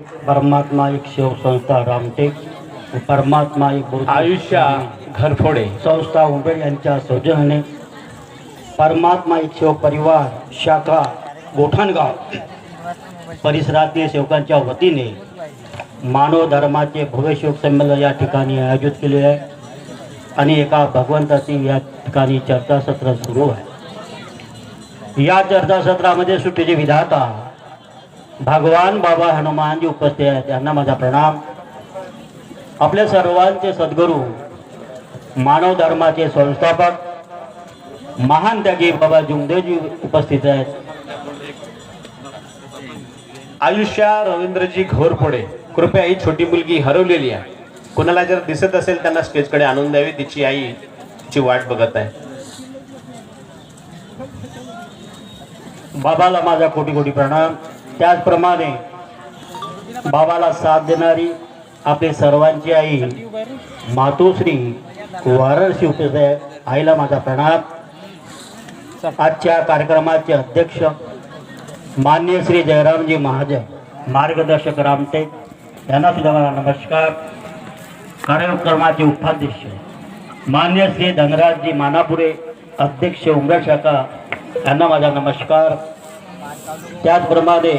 परमात्मा एक शिव संस्था रामटेक. परमात्मा एक आयुष्या घरफोडे. संस्था उंबेड यांच्या सौजन्याने. परमात्मा एक सेवक परिवार शाखा गोठाणगाव. परिसरातील सेवकांच्या वतीने मानव धर्माचे भव्य शोक संमेलन या ठिकाणी आयोजित केले आहे. आणि एका भगवंताची या ठिकाणी चर्चासत्र सुरू आहे. या चर्चासत्रामध्ये सुट्टीचे विधाता भगवान बाबा हनुमानजी उपस्थित आहेत त्यांना माझा प्रणाम. आपल्या सर्वांचे सद्गुरू मानव धर्माचे संस्थापक महान त्यागी बाबा जुमदेवजी उपस्थित आहेत. आयुष्या रवींद्रजी घोरफोडे कृपया ही छोटी मुलगी हरवलेली आहे. कोणाला जर दिसत असेल त्यांना स्टेजकडे आणून द्यावी तिची आई तिची वाट बघत आहे. बाबाला माझा कोटी कोटी प्रणाम. त्याचप्रमाणे बाबाला साथ देणारी आपली सर्वांची आई मातोश्री वाराणसी उपस्थित आईला माझा प्रणाम. आजच्या कार्यक्रमाचे अध्यक्ष मान्य श्री जयरामजी महाजन मार्गदर्शक रामटेक यांना सुद्धा मला नमस्कार. कार्यक्रमाचे उपाध्यक्ष मान्य श्री धनराजजी मानापुरे अध्यक्ष उमरा शाखा यांना माझा नमस्कार. त्याचप्रमाणे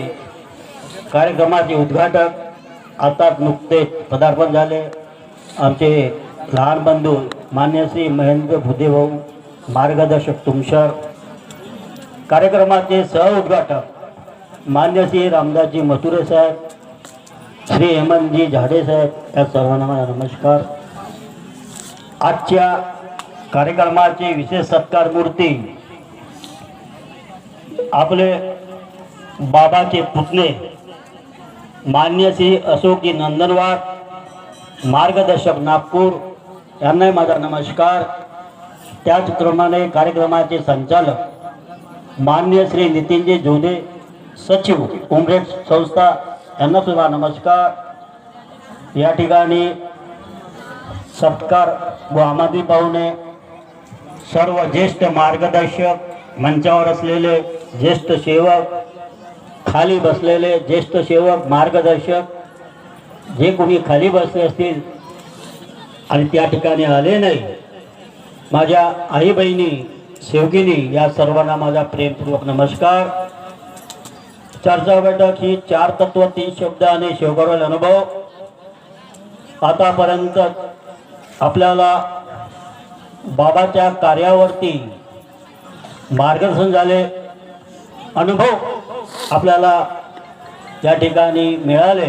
कार्यक्रमाचे उद्घाटक आता नुकतेच पदार्पण झाले. आमचे लहान बंधू मान्य श्री महेंद्र भुदेभाऊ मार्गदर्शक तुमसर कार्यक्रमाचे सह उद्घाटक मान्य श्री रामदासजी मथुरे साहेब श्री हेमंतजी झाडे साहेब या सर्वांना नमस्कार. आजच्या कार्यक्रमाचे विशेष सत्कार मूर्ती आपले बाबाचे पुतणे मान्य श्री अशोकजी नंदनवार मार्गदर्शक नागपूर यांनाही माझा नमस्कार. त्याचप्रमाणे कार्यक्रमाचे संचालक मान्य श्री नितीनजी जोधे सचिव उमरेड संस्था यांना सुद्धा नमस्कार. या ठिकाणी सत्कार व आमादी पाहुणे सर्व ज्येष्ठ मार्गदर्शक मंचावर असलेले ज्येष्ठ सेवक खाली बसलेले ज्येष्ठ सेवक मार्गदर्शक जे कोणी खाली बसले असतील आणि त्या ठिकाणी आले नाही माझ्या आई बहिणी सेवकिनी या सर्वांना माझा प्रेमपूर्वक नमस्कार. चर्चा बैठक ही चार तत्व तीन शब्द आणि शेवकरवल अनुभव. आतापर्यंत आपल्याला बाबाच्या कार्यावरती मार्गदर्शन झाले. अनुभव आपल्याला त्या ठिकाणी मिळाले.